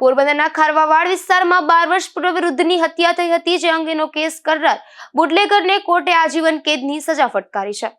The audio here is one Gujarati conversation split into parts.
પોરબંદરના ખારવાવાડ વિસ્તારમાં બાર વર્ષ પૂર્વ વિરુદ્ધની હત્યા થઈ હતી, જે અંગેનો કેસ કરનાર બુડલેગરને કોર્ટે આજીવન કેદની સજા ફટકારી છે.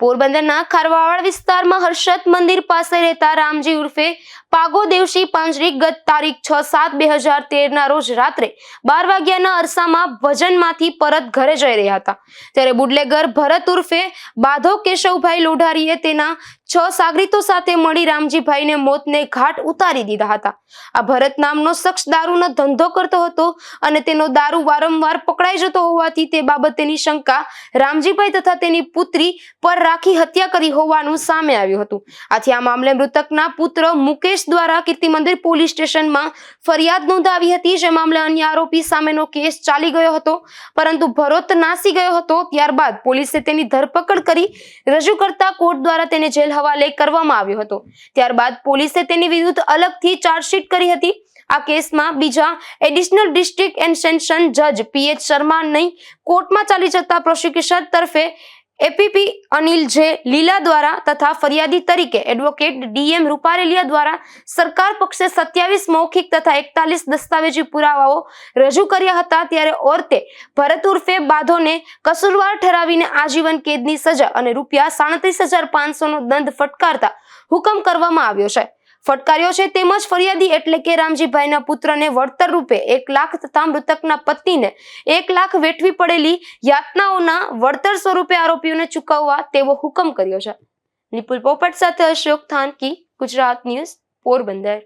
પોરબંદરના ખારવાવાડ વિસ્તારમાં હર્ષદ મંદિર પાસે રહેતા રામજી ઉર્ફે પાગો દેવશી પાંજરી ગત તારીખ છ સાત બે હજાર તેરના રોજ રાત્રે બાર વાગ્યાના અરસામાં ભજનમાંથી પરત ઘરે જઈ રહ્યા હતા. ત્યારે બુડલેગર ભરત ઉર્ફે બાધો કેશવભાઈ લોઢારીએ તેના છ સાગરીતો સાથે મળી રામજીભાઈને મોતને ઘાટ ઉતારી દીધા હતા. આ ભરત નામનો શખ્સ દારૂનો ધંધો કરતો હતો અને તેનો દારૂ વારંવાર પકડાઈ જતો હોવાથી તે બાબતેની શંકા રામજીભાઈ તથા તેની પુત્રી પર રાખી હત્યા કરી હોવાનું સામે આવ્યું હતું. આથી આ મામલે મૃતકના પુત્ર મુકેશ દ્વારા કીર્તિ મંદિર પોલીસ સ્ટેશનમાં ફરિયાદ નોંધાવી હતી, જે મામલે અન્ય આરોપી સામેનો કેસ ચાલી ગયો હતો. પરંતુ ભરોત નાસી ગયો હતો, ત્યારબાદ પોલીસે તેની ધરપકડ કરી રજૂ કરતા કોર્ટ દ્વારા તેને જેલ હવાલે કરવામાં આવ્યો હતો. ત્યારબાદ પોલીસે તેની વિરુદ્ધ અલગથી ચાર્જશીટ કરી હતી. આ કેસમાં બીજા એડિશનલ ડિસ્ટ્રિક્ટ એન્ડ સેન્શન જજ પીએચ શર્માની કોર્ટમાં ચાલી જતા પ્રોસિક્યુશન તરફે એપીપી અનિલ જે લીલા દ્વારા તથા ફરિયાદી તરીકે એડવોકેટ ડીએમ રૂપારેલિયા દ્વારા સરકાર પક્ષે સત્યાવીસ મૌખિક તથા એકતાલીસ દસ્તાવેજી પુરાવાઓ રજૂ કર્યા હતા ત્યારે ઓરતે ભરત ઉર્ફે બાધોને કસૂરવાર ઠરાવીને આજીવન કેદની સજા અને રૂપિયા સાડત્રીસ હજાર પાંચસોનો દંડ ફટકારતા હુકમ કરવામાં આવ્યો છે. ફટકાર્યો છે તેમજ ફરિયાદી એટલે કે રામજીભાઈના પુત્રને વળતર રૂપે એક લાખ તથા મૃતકના પત્નીને એક લાખ વેઠવી પડેલી યાતનાઓના વળતર સ્વરૂપે આરોપીઓને ચૂકવવા તેવો હુકમ કર્યો છે. નિપુલ પોપટ સાથે અશોક થાનકી, ગુજરાત ન્યૂઝ, પોરબંદર.